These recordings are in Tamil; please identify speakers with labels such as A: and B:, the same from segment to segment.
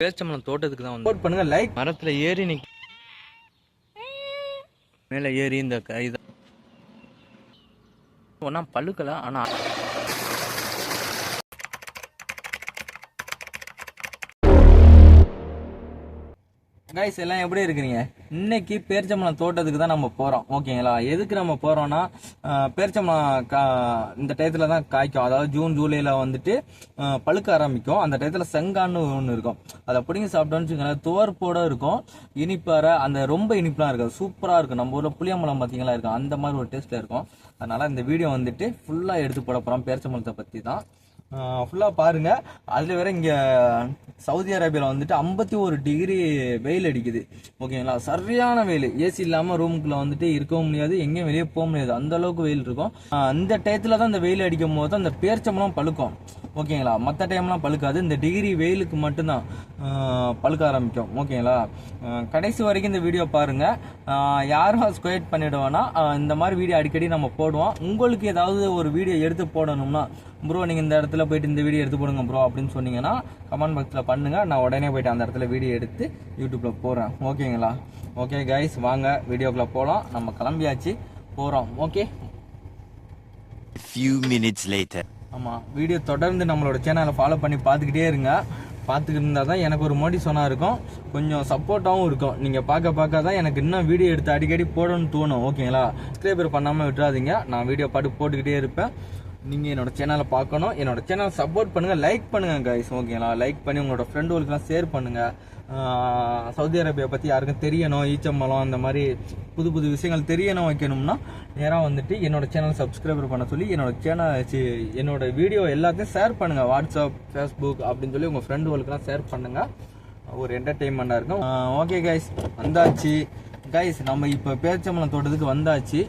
A: பேச்சம்பளம் தோட்டத்துக்கு தான் வந்து
B: பண்ணுங்க லைக்
A: மரத்துல ஏறி நிக் மேலே ஏறி இந்த க- இத ஒன்றா பழுக்கல ஆனா
B: கைஸ் எல்லாம் எப்படி இருக்கிறீங்க? இன்னைக்கு பேரிச்சம்பளம் தோட்டத்துக்கு தான் நம்ம போகிறோம் ஓகேங்களா? எதுக்கு நம்ம போகிறோன்னா பேரிச்சம்பளம் கா- இந்த டயத்தில் தான் காய்க்கும். அதாவது ஜூன் ஜூலையில் வந்துட்டு பழுக்க ஆரம்பிக்கும். அந்த டயத்தில் செங்கான்னு ஒன்று இருக்கும். அதை பிடிங்கி சாப்பிட்டோன்னு வச்சுக்கோங்களேன் துவர்ப்போட இருக்கும். இனிப்பார அந்த ரொம்ப இனிப்பெலாம் இருக்கும் சூப்பராக இருக்கும். நம்ம ஊரில் புளியம்பழம் பார்த்தீங்களா இருக்கும். அந்த மாதிரி ஒரு டேஸ்ட்டில் இருக்கும். அதனால் இந்த வீடியோ வந்துட்டு ஃபுல்லாக எடுத்து போட போகிறோம் பேரிச்சம்பழத்தை பற்றி தான். ஃபுல்லாக பாருங்க. அதில் வேற இங்கே சவுதி அரேபியாவில் வந்துட்டு ஐம்பத்தி ஒரு டிகிரி வெயில் அடிக்குது. ஓகேங்களா? சரியான வெயில். ஏசி இல்லாமல் ரூமுக்குள்ளே வந்துட்டு இருக்கவும் முடியாது. எங்கேயும் வெளியே போக முடியாது. அந்த அளவுக்கு வெயில் இருக்கும். அந்த டயத்தில் தான் இந்த வெயில் அடிக்கும் போது தான் அந்த பேர்ச்சம்பளம் பழுக்கும். ஓகேங்களா? மற்ற டைம்லாம் பழுக்காது. இந்த டிகிரி வெயிலுக்கு மட்டும்தான் பழுக்க ஆரம்பிக்கும். ஓகேங்களா? கடைசி வரைக்கும் இந்த வீடியோ பாருங்கள் யாரும் ஸ்கொயட் பண்ணிவிடுவோன்னா இந்த மாதிரி வீடியோ அடிக்கடி நம்ம போடுவோம். உங்களுக்கு ஏதாவது ஒரு வீடியோ எடுத்து போடணும்னா ப்ரோ நீங்கள் இந்த இடத்துல போயிட்டு இந்த வீடியோ எடுத்து போடுங்க ப்ரோ அப்படின்னு சொன்னீங்கன்னா கமெண்ட் பாக்ஸில் பண்ணுங்கள் நான் உடனே போயிட்டு அந்த இடத்துல வீடியோ எடுத்து யூடியூப்பில் போடுறேன். ஓகேங்களா? ஓகே கைஸ் வாங்க. வீடியோக்குள்ள போகலாம் நம்ம கிளம்பியாச்சு. போகிறோம் ஓகே?
C: Few minutes later.
B: ஆமாம் வீடியோ தொடர்ந்து நம்மளோட சேனலை ஃபாலோ பண்ணி பார்த்துக்கிட்டே இருங்க. பார்த்துக்கிட்டு இருந்தால் தான் எனக்கு ஒரு மோட்டிவேஷனாக இருக்கும். கொஞ்சம் சப்போர்ட்டாகவும் இருக்கும். நீங்கள் பார்க்க பார்க்க தான் எனக்கு இன்னும் வீடியோ எடுத்து அடிக்கடி போடணும்னு தோணும். ஓகேங்களா சப்ஸ்கிரைபர் பண்ணாமல் விட்டுறாதீங்க. நான் வீடியோ பாட்டு போட்டுக்கிட்டே இருப்பேன். நீங்கள் என்னோட சேனலை பார்க்கணும். என்னோட சேனலை சப்போர்ட் பண்ணுங்கள் லைக் பண்ணுங்கள் கைஸ் ஓகேங்களா லைக் பண்ணி உங்களோட ஃப்ரெண்டுகளுக்கெல்லாம் ஷேர் பண்ணுங்கள் சவுதி அரேபியா பற்றி யாருக்கும் தெரியணும் ஈச்சம்பழம் அந்த மாதிரி புது புது விஷயங்கள் தெரியணும் வைக்கணும்னா நேராக வந்துட்டு என்னோட சேனல் சப்ஸ்கிரைபர் பண்ண சொல்லி என்னோட சேனல் என்னோட வீடியோ எல்லாத்தையும் ஷேர் பண்ணுங்கள் வாட்ஸ்அப் ஃபேஸ்புக் அப்படின்னு சொல்லி உங்கள் ஃப்ரெண்டுகளுக்கெல்லாம் ஷேர் பண்ணுங்கள் ஒரு என்டர்டெயின்மெண்ட்டாக இருக்கும். ஓகே கைஸ் வந்தாச்சு. கைஸ் நம்ம இப்போ பேச்சம்பளம் தோட்டத்துக்கு வந்தாச்சு.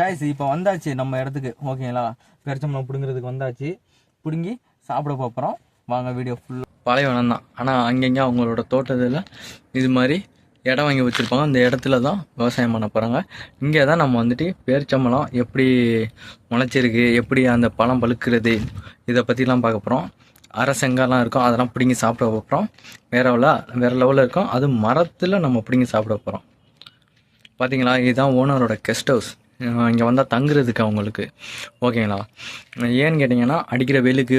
B: கைஸ் இப்போ வந்தாச்சு நம்ம இடத்துக்கு. ஓகேங்களா பெருச்சம்பளம் பிடுங்கிறதுக்கு வந்தாச்சு. பிடுங்கி சாப்பிட போகிறோம் வாங்க வீடியோ ஃபுல்லாக
A: பழையவனம் தான். ஆனால் அங்கங்கே அவங்களோட தோட்டத்தில் இது மாதிரி இடம் வாங்கி வச்சுருப்பாங்க. அந்த இடத்துல தான் விவசாயம் பண்ண போகிறாங்க இங்கே தான் நம்ம வந்துட்டு பேரிச்சம்பளம் எப்படி முளைச்சிருக்கு எப்படி அந்த பழம் பழுக்கிறது இதை பற்றிலாம் பார்க்க போகிறோம் அரசெங்காலாம் இருக்கும். அதெல்லாம் பிடுங்கி சாப்பிட போகிறோம் வேற லெவலில் வேறு லெவலில் இருக்கும். அது மரத்தில் நம்ம பிடுங்கி சாப்பிட போகிறோம் பார்த்தீங்களா இதுதான் ஓனரோட கெஸ்ட் ஹவுஸ் இங்கே வந்தால் தங்குறதுக்கு அவங்களுக்கு ஓகேங்களா? ஏன்னு கேட்டிங்கன்னா அடிக்கிற வெயிலுக்கு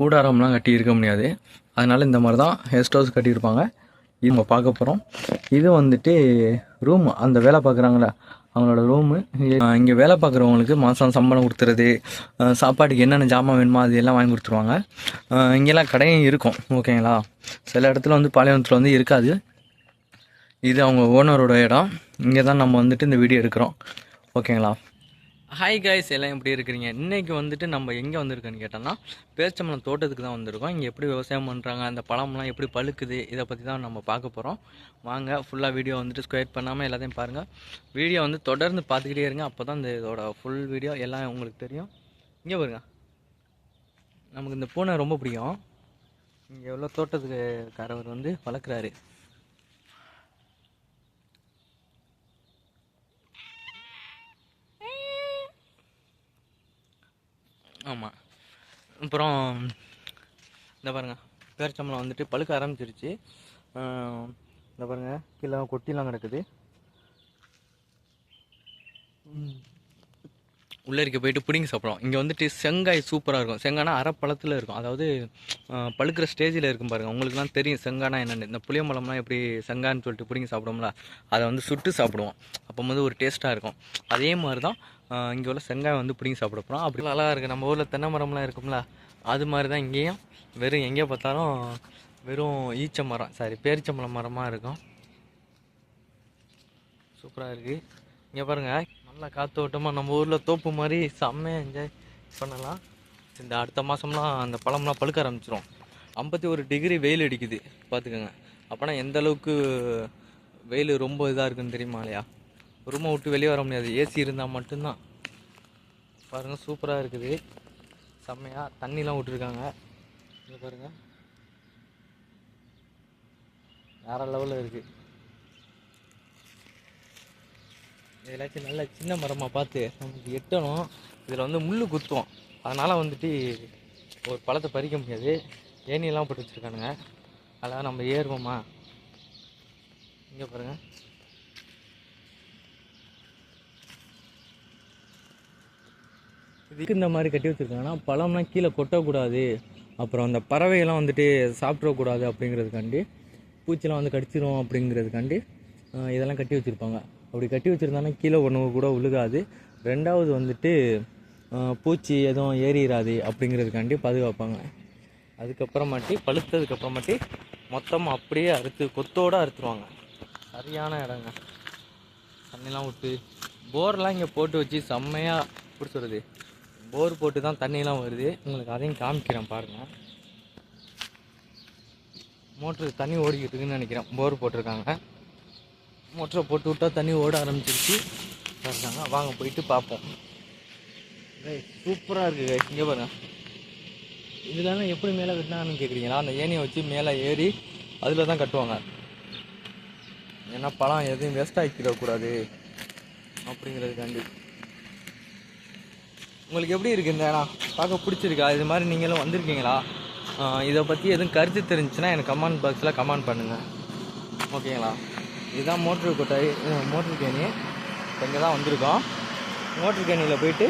A: கூடாரம்லாம் கட்டி இருக்க முடியாது. அதனால் இந்த மாதிரி தான் கெஸ்ட் ஹவுஸ் கட்டியிருப்பாங்க. இது நம்ம பார்க்க போகிறோம் இது வந்துட்டு ரூம் அந்த வேலை பார்க்குறாங்களே அவங்களோட ரூமு இங்கே வேலை பார்க்குறவங்களுக்கு மாதம் சம்பளம் கொடுத்துறது சாப்பாட்டுக்கு என்னென்ன ஜாமான் வேணுமோ அது எல்லாம் வாங்கி கொடுத்துருவாங்க. இங்கெல்லாம் கடையும் இருக்கும் ஓகேங்களா? சில இடத்துல வந்து பாலைவனத்தில் வந்து இருக்காது. இது அவங்க ஓனரோட இடம். இங்கே தான் நம்ம வந்துட்டு இந்த வீடியோ எடுக்கிறோம். ஓகேங்களா? ஹாய் காய்ஸ் எல்லாம் எப்படி இருக்கிறீங்க? இன்றைக்கி வந்துட்டு நம்ம எங்கே வந்திருக்கோன்னு கேட்டோம்னா பேச்சம்பழம் தோட்டத்துக்கு தான் வந்திருக்கோம். இங்கே எப்படி விவசாயம் பண்ணுறாங்க அந்த பழம்லாம் எப்படி பழுக்குது இதை பற்றி தான் நம்ம பார்க்க போகிறோம் வாங்க ஃபுல்லாக வீடியோ வந்துட்டு ஸ்கொயர் பண்ணாமல் எல்லாத்தையும் பாருங்கள் வீடியோ வந்து தொடர்ந்து பார்த்துக்கிட்டே இருங்க. அப்போ தான் இந்த இதோட ஃபுல் வீடியோ எல்லாம் உங்களுக்கு தெரியும். இங்கே பாருங்க. நமக்கு இந்த பூனை ரொம்ப பிடிக்கும். இங்கே உள்ள தோட்டத்துக்காரவர் வந்து வளர்க்குறாரு. ஆமாம் அப்புறம் இந்த பாருங்க. பேரிச்சம்பழம் வந்துட்டு பழுக்க ஆரம்பிச்சிருச்சு. இந்த பாருங்க. கீழே கொட்டிலாம் கிடக்குது. உள்ளே இருக்க போயிட்டு பிடிங்கி சாப்பிடுவோம் இங்கே வந்துட்டு செங்காய் சூப்பராக இருக்கும். செங்காய்னா அரைப்பழத்தில் இருக்கும். அதாவது பழுக்கிற ஸ்டேஜில் இருக்கும் பாருங்கள் உங்களுக்குலாம் தெரியும் செங்கானா என்னென்னு. இந்த புளியம்பழம்லாம் எப்படி செங்கான்னு சொல்லிட்டு பிடிங்கி சாப்பிடுவோம்ல அதை வந்து சுட்டு சாப்பிடுவோம். அப்போ வந்து ஒரு டேஸ்ட்டாக இருக்கும். அதே மாதிரி தான் இங்கே உள்ள செங்காய் வந்து பிடிங்கி சாப்பிட போகிறோம் அப்படி நல்லா இருக்குது நம்ம ஊரில் தென்னை மரம்லாம் இருக்கும்ல அது மாதிரி தான் இங்கேயும். வெறும் எங்கே பார்த்தாலும் வெறும் ஈச்ச மரம் சாரி பேரிச்சம்பழம் மரமாக இருக்கும். சூப்பராக இருக்குது இங்கே பாருங்கள் நல்லா காற்றோட்டமாக நம்ம ஊரில் தோப்பு மாதிரி செம்மையாக என்ஜாய் பண்ணலாம். இந்த அடுத்த மாதம்லாம் அந்த பழம்லாம் பழுக்க ஆரம்பிச்சிரும். ஐம்பத்தி ஒரு டிகிரி வெயில் அடிக்குது பார்த்துக்கோங்க. அப்போனா எந்த அளவுக்கு வெயில் ரொம்ப இதாக இருக்குன்னு தெரியுமா இல்லையா? ரூமை விட்டு வெளியே வர முடியாது. ஏசி இருந்தால் மட்டும்தான். பாருங்கள் சூப்பராக இருக்குது. செம்மையாக தண்ணிலாம் விட்டுருக்காங்க. இங்கே பாருங்கள் வேறு லெவலில் இருக்குது இதெல்லாச்சும் நல்ல சின்ன மரமாக பார்த்து நமக்கு எட்டணும். இதில் வந்து முள் குத்துவோம் அதனால் வந்துட்டு ஒரு பழத்தை பறிக்க முடியாது. ஏணியெல்லாம் போட்டு வச்சுருக்கானுங்க. அதெல்லாம் நம்ம ஏறுவோமா? இங்கே பாருங்க. இதுக்கு இந்த மாதிரி கட்டி வச்சுருக்காங்கன்னா பழம்லாம் கீழே கொட்டக்கூடாது. அப்புறம் அந்த பறவைகள்லாம் வந்துட்டு சாப்பிடக்கூடாது அப்படிங்கிறதுக்காண்டி பூச்சிலாம் வந்து கடிச்சிரும் அப்படிங்கிறதுக்காண்டி இதெல்லாம் கட்டி வச்சுருப்பாங்க. அப்படி கட்டி வச்சுருந்தாங்கன்னா கீழே ஒன்று கூட விழுகாது ரெண்டாவது வந்துட்டு பூச்சி எதுவும் ஏறிடாது அப்படிங்கிறதுக்காண்டி பாதுகாப்பாங்க. அதுக்கப்புறமாட்டி பழுத்ததுக்கப்புறமாட்டி மொத்தமாக அப்படியே அறுத்து கொத்தோடு அறுத்துருவாங்க. சரியான இடங்க. தண்ணிலாம் விட்டு போர்லாம் இங்கே போட்டு வச்சு செம்மையாக பிடிச்சிடுது போர் போட்டு தான் தண்ணியெலாம் வருது. உங்களுக்கு அதையும் காமிக்கிறேன் பாருங்கள் மோட்ரு தண்ணி ஓடிக்கிட்டு இருக்குன்னு நினைக்கிறேன். போர் போட்டிருக்காங்க. மோட்டரை போட்டு விட்டா தண்ணி ஓட ஆரம்பிச்சிருச்சு. இருக்காங்க வாங்க போயிட்டு பார்ப்போம். சூப்பராக இருக்குது இங்கே பாருங்க. இதெல்லாம் எப்படி மேலே கட்டினாங்கன்னு கேட்குறீங்களா அந்த ஏணியை வச்சு மேலே ஏறி அதில் தான் கட்டுவாங்க. ஏன்னா பழம் எதுவும் வேஸ்ட் ஆகிக்கிடக்கூடாது அப்படிங்கிறதுக்காண்டி. உங்களுக்கு எப்படி இருக்கு இந்த இடம்? பார்க்க பிடிச்சிருக்கா? இது மாதிரி நீங்களும் வந்திருக்கீங்களா? இதை பற்றி எதுவும் கருத்து தெரிஞ்சுன்னா எனக்கு கமெண்ட் பாக்ஸில் கமெண்ட் பண்ணுங்கள் ஓகேங்களா? இதுதான் மோட்ரு கொட்டாய் மோட்ரு கேணி இப்போ இங்கே தான் வந்திருக்கோம். மோட்ரு கேணியில் போயிட்டு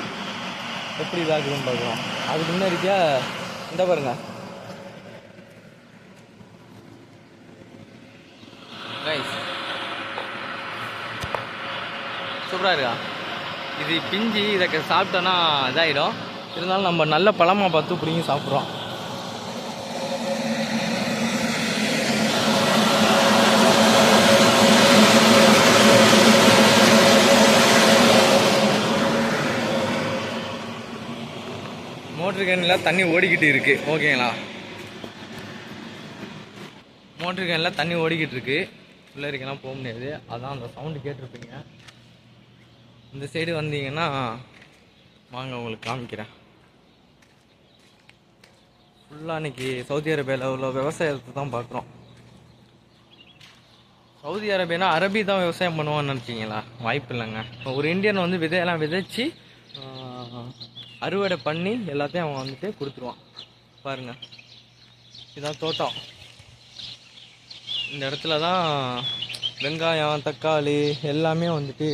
A: எப்படி இதாகுதுன்னு பார்க்கலாம். அதுக்கு முன்னாடிக்கா இந்த பாருங்க. ரைஸ் சூப்பராக இருக்கா? இது பிஞ்சு இதை க- சாப்பிட்டோன்னா இதாகிடும் இருந்தாலும் நம்ம நல்ல பழமாக பார்த்து பிடிங்கி சாப்பிட்றோம். மோட்ரு கேனில் தண்ணி ஓடிக்கிட்டு இருக்கு. ஓகேங்களா? மோட்ரு கேனில் தண்ணி ஓடிக்கிட்டு இருக்கு. உள்ளே இருக்கலாம் போக முடியாது. அதான் அந்த சவுண்டு கேட்டிருப்பீங்க. இந்த சைடு வந்தீங்கன்னா வாங்க உங்களுக்கு காமிக்கிறேன். ஃபுல்லாக இன்றைக்கி சவுதி அரேபியாவில் உள்ள விவசாயத்தை தான் பார்க்குறோம். சவுதி அரேபியானா அரபி தான் விவசாயம் பண்ணுவான்னு நினச்சிங்களா? வாய்ப்பு இல்லைங்க. ஒரு இந்தியன் வந்து விதையெல்லாம் விதைச்சி அறுவடை பண்ணி எல்லாத்தையும் அவன் வந்துட்டு கொடுத்துருவான். பாருங்க. இதான் தோட்டம். இந்த இடத்துல தான் வெங்காயம் தக்காளி எல்லாமே வந்துட்டு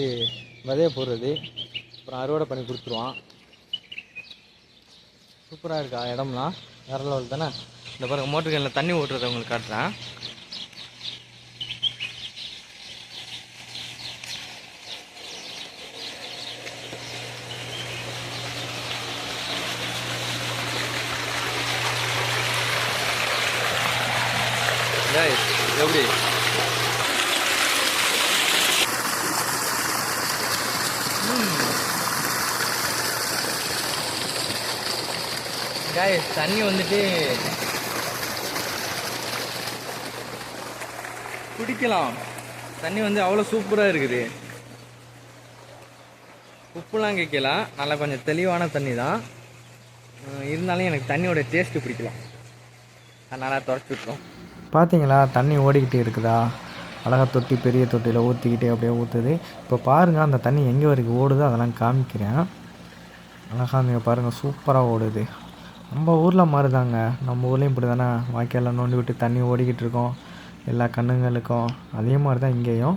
A: விதைய போடுறது. அப்புறம் அறுவடை பண்ணி கொடுத்துருவான். சூப்பராக இருக்கா இடம்லாம் வேற லெவல் தானே? இந்த பாருங்க மோட்டர் கேனில் தண்ணி ஓட்டுறதை உங்களுக்கு காட்டுறேன். எப்படி? காய் தண்ணி வந்துட்டு குடிக்கலாம். தண்ணி வந்து அவ்வளோ சூப்பராக இருக்குது. உப்புலாம் கேட்கலாம் நல்லா கொஞ்சம் தெளிவான தண்ணி தான். இருந்தாலும் எனக்கு தண்ணியோட டேஸ்ட்டு பிடிக்கலாம். அதனால் தொடச்சி விட்டுரும்.
C: பார்த்தீங்களா? தண்ணி ஓடிக்கிட்டு இருக்குதா? அழகாக தொட்டி பெரிய தொட்டியில் ஊற்றிக்கிட்டே அப்படியே ஊற்றுது இப்போ பாருங்கள் அந்த தண்ணி எங்கே வரைக்கும் ஓடுதோ அதெல்லாம் காமிக்கிறேன். அழகாக நீங்கள் பாருங்கள் சூப்பராக ஓடுது. நம்ம ஊரில் மாதிரி தாங்க நம்ம ஊர்லேயும் இப்படி தானே வாய்க்காலில் நோண்டி விட்டு தண்ணி ஓடிக்கிட்டு இருக்கோம். எல்லா கண்ணுங்களுக்கும் அதே மாதிரி தான் இங்கேயும்.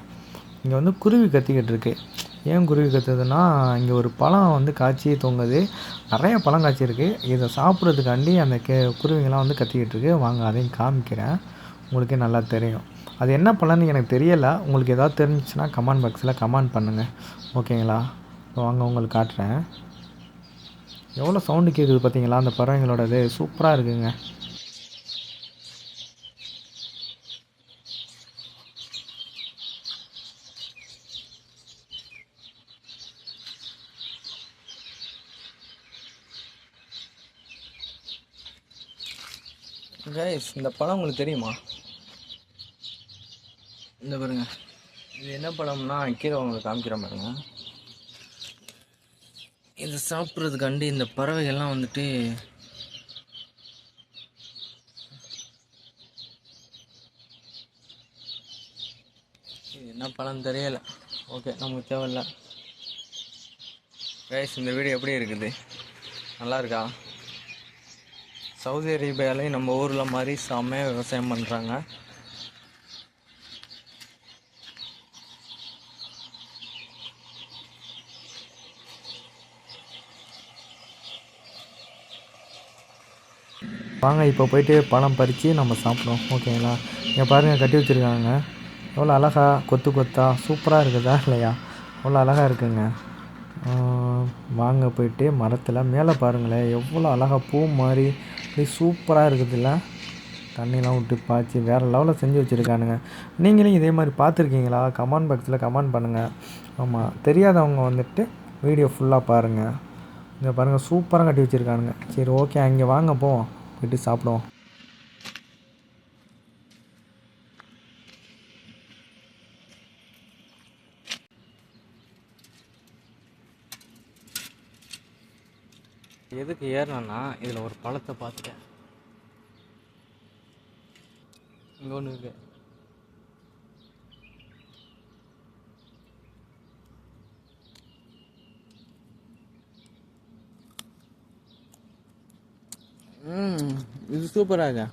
C: இங்கே வந்து குருவி கத்திக்கிட்டு இருக்கு. ஏன் குருவி கத்துதுன்னா இங்கே ஒரு பழம் வந்து காய்ச்சி தொங்குது. நிறைய பழம் காய்ச்சி இருக்குது இதை சாப்பிட்றதுக்காண்டி அந்த கே குருவிங்கெல்லாம் வந்து கத்திக்கிட்டு இருக்கு. வாங்க அதையும் காமிக்கிறேன். உங்களுக்கே நல்லா தெரியும். அது என்ன பழம்னு எனக்கு தெரியலை. உங்களுக்கு எதாவது தெரிஞ்சிச்சுன்னா கமெண்ட் பாக்ஸில் கமெண்ட் பண்ணுங்கள் ஓகேங்களா? இப்போ வாங்க உங்களுக்கு காட்டுறேன். எவ்வளோ சவுண்டு கேட்குது பார்த்தீங்களா அந்த பறவைங்களோடது சூப்பராக இருக்குங்க.
A: கைஸ் இந்த பழம் உங்களுக்கு தெரியுமா? இந்த பாருங்க. இது என்ன பழம்னா கீழே உங்களுக்கு காமிக்கிறேன் பாருங்க. இது சாப்பிட்றதுக்காண்டி இந்த பறவைகள்லாம் வந்துட்டு இது என்ன பழம் தெரியல. ஓகே நமக்கு தேவையில்ல. கைஸ் இந்த வீடியோ எப்படி இருக்குது? நல்லா இருக்கா? சவுதி அரேபியாலையும் நம்ம ஊரில் மாதிரி செம்மையாக விவசாயம் பண்ணுறாங்க
C: வாங்க இப்போ போயிட்டு பழம் பறித்து நம்ம சாப்பிடுவோம். ஓகேங்களா? இங்கே பாருங்கள் கட்டி வச்சுருக்காங்க. எவ்வளோ அழகாக கொத்து கொத்தா சூப்பராக இருக்குதா இல்லையா? அவ்வளோ அழகாக இருக்குங்க. வாங்க போயிட்டு மரத்தில் மேலே பாருங்களேன். எவ்வளோ அழகாக பூ மாதிரி அப்படியே சூப்பராக இருக்குதுல்ல? தண்ணிலாம் விட்டு பாய்ச்சி வேறு லெவலில் செஞ்சு வச்சுருக்கானுங்க. நீங்களும் இதே மாதிரி பார்த்துருக்கீங்களா? கமெண்ட் பாக்ஸில் கமெண்ட் பண்ணுங்கள் ஆமாம் தெரியாதவங்க வந்துட்டு வீடியோ ஃபுல்லாக பாருங்கள் இங்கே பாருங்கள் சூப்பராக கட்டி வச்சுருக்கானுங்க. சரி ஓகே அங்கே வாங்க போவோம் போயிட்டு சாப்பிடுவோம்.
A: எதுக்கு ஏறினா இதில் ஒரு பழத்தை பார்த்துட்டேன். இங்கே ஒன்று இருக்குது இது சூப்பராக இருக்கா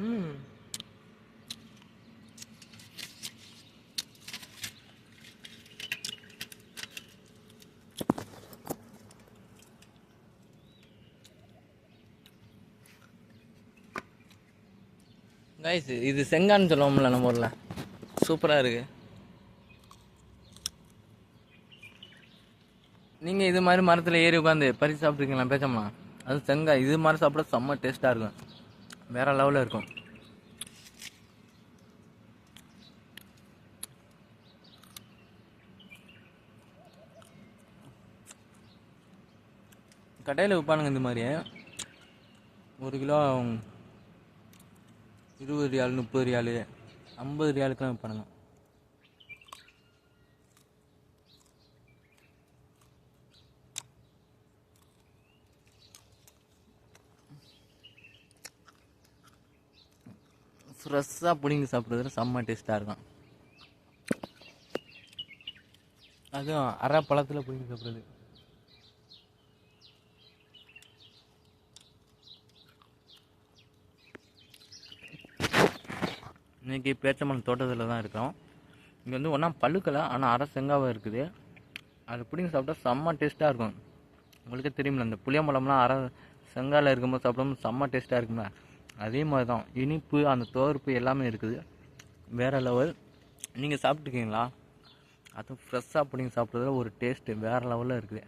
A: ம் கைஸ் இது செங்கான்னு சொல்லுவோம்ல நம்ம ஊரில். சூப்பராக இருக்கு. நீங்கள் இது மாதிரி மரத்தில் ஏறி உட்காந்து பறித்து சாப்பிட்ருக்கீங்களா பேசாமா அது செங்காய் இது மாதிரி சாப்பிட செம்ம டேஸ்ட்டாக இருக்கும். வேற லெவலில் இருக்கும். கடையில் விற்பானுங்க இந்த மாதிரி ஒரு கிலோ இருபது ரியால் முப்பது ரியாலு ஐம்பது ரியாலுக்கெலாம் விற்பானுங்க ஃப்ரெஷ்ஷாக பிடிங்கி சாப்பிட்றதுல செம்ம டேஸ்ட்டாக இருக்கும். அதுவும் அரை பழத்தில் பிடிங்கி சாப்பிட்றது. இன்றைக்கி பேச்சம்பழம் தோட்டத்தில் தான் இருக்கோம். இங்கே வந்து ஒன்றா பழுக்கலை ஆனால் அரை இருக்குது. அது பிடிங்கி சாப்பிட்டா செம்ம டேஸ்ட்டாக இருக்கும். உங்களுக்கே தெரியுமில்ல இந்த புளியம்பழம்லாம் அர செங்காயில் இருக்கும்போது சாப்பிடும்போது செம்ம டேஸ்ட்டாக இருக்கும்ல. அதே மாதிரி தான் இனிப்பு அந்த தோர்ப்பு எல்லாமே இருக்குது. வேறு லெவல். நீங்கள் சாப்பிட்டுருக்கீங்களா? அதுவும் ஃப்ரெஷ்ஷாக பிடிங்கி சாப்பிட்றதுல ஒரு டேஸ்ட்டு வேறு லெவலில் இருக்குது.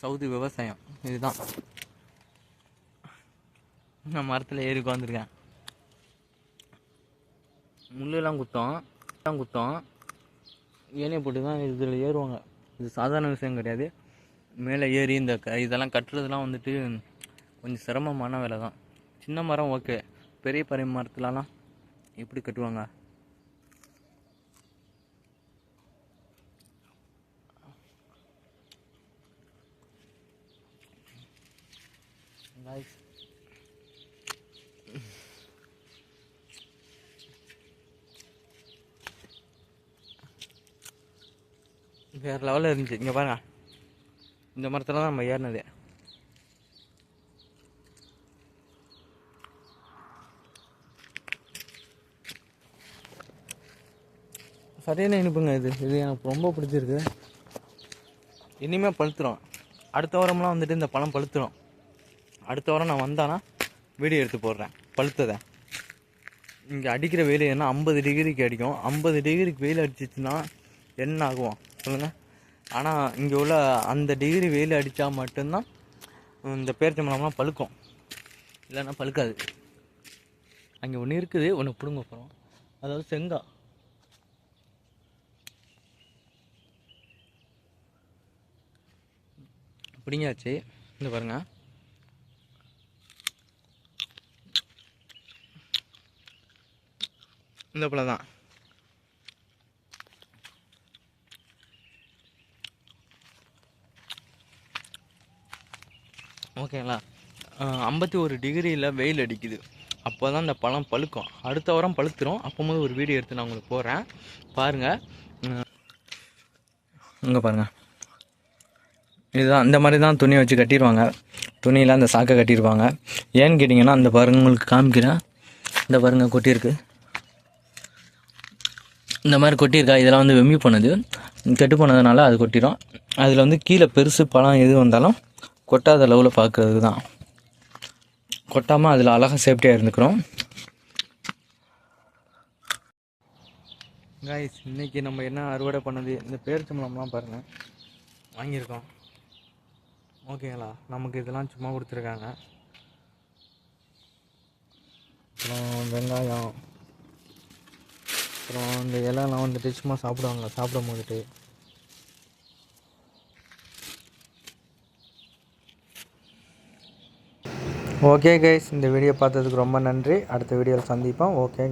A: சவுதி விவசாயம். இதுதான். நான் மரத்தில் ஏறி உட்காந்துருக்கேன் முள்ளெல்லாம் குத்தம் எல்லாம் குத்தம். ஏனையை போட்டு தான் இதில் ஏறுவாங்க. இது சாதாரண விஷயம் கிடையாது. மேலே ஏறி இந்த க இதெல்லாம் கட்டுறதுலாம் வந்துட்டு கொஞ்சம் சிரமமான வேலை தான் சின்ன மரம் ஓகே. பெரிய பறை மரத்துலலாம் எப்படி கட்டுவாங்க? வேறு லெவலில் இருந்துச்சு. இங்கே பாருங்க. இந்த மரத்தில் தான் நம்ம ஏறினது. சரியான இனிப்புங்க இது. இது எனக்கு ரொம்ப பிடிச்சிருக்கு. இனிமேல் பழுத்துரும். அடுத்த வாரம்லாம் வந்துட்டு இந்த பழம் பழுத்துரும். அடுத்த வாரம் நான் வந்தானா வீடியோ எடுத்து போடுறேன். பழுத்ததை. இங்கே அடிக்கிற வெயில் என்ன ஐம்பது டிகிரிக்கு அடிக்கும். ஐம்பது டிகிரிக்கு வெயில் அடிச்சிச்சுன்னா என்ன ஆகும்? சொல்லுங்கள் ஆனால் இங்கே உள்ள அந்த டிகிரி வெயில் அடித்தா மட்டும்தான் இந்த பேரிச்சம்பழம்லாம் பழுக்கும். இல்லைன்னா பழுக்காது. அங்கே ஒன்று இருக்குது ஒன்று பிடுங்க போகிறோம் அதாவது செங்கா. பிடிங்காச்சு இந்த பாருங்கள் இந்த போல் தான். ஓகேங்களா? ஐம்பத்தி ஒரு டிகிரியில் வெயில் அடிக்குது. அப்போ தான் இந்த பழம் பழுக்கும். அடுத்த வாரம் பழுத்துரும். அப்போது ஒரு வீடியோ எடுத்து நான் உங்களுக்கு போகிறேன் பாருங்கள் இங்கே பாருங்கள் இதுதான் இந்த மாதிரி தான் துணியை வச்சு கட்டிடுவாங்க துணியில் அந்த சாக்கை கட்டிடுவாங்க ஏன்னு கேட்டிங்கன்னா அந்த பாருங்க உங்களுக்கு காமிக்கிறேன். இந்த பாருங்க கொட்டியிருக்கு. இந்த மாதிரி கொட்டியிருக்கா இதெல்லாம் வந்து வெம்பி போனது. கெட்டு போனதுனால அது கொட்டிடும் அதில் வந்து கீழே பெருசு பழம் எது வந்தாலும் கொட்டாத அளவில் பார்க்குறது தான் கொட்டாமல் அதில் அழகாக சேஃப்டியாக இருந்துக்கிறோம். காய்ஸ் இன்னைக்கு நம்ம என்ன அறுவடை பண்ணது? இந்த பேரிச்சம்பளம்லாம் பாருங்கள் வாங்கியிருக்கோம். ஓகேங்களா? நமக்கு இதெல்லாம் சும்மா கொடுத்துருக்காங்க. அப்புறம் வெங்காயம். அப்புறம் இந்த இலைலாம் வந்துட்டு சும்மா சாப்பிடுவாங்க சாப்பிடும் போதுட்டு. ஓகே கைஸ் இந்த வீடியோ பார்த்ததுக்கு ரொம்ப நன்றி. அடுத்த வீடியோவில் சந்திப்போம். ஓகே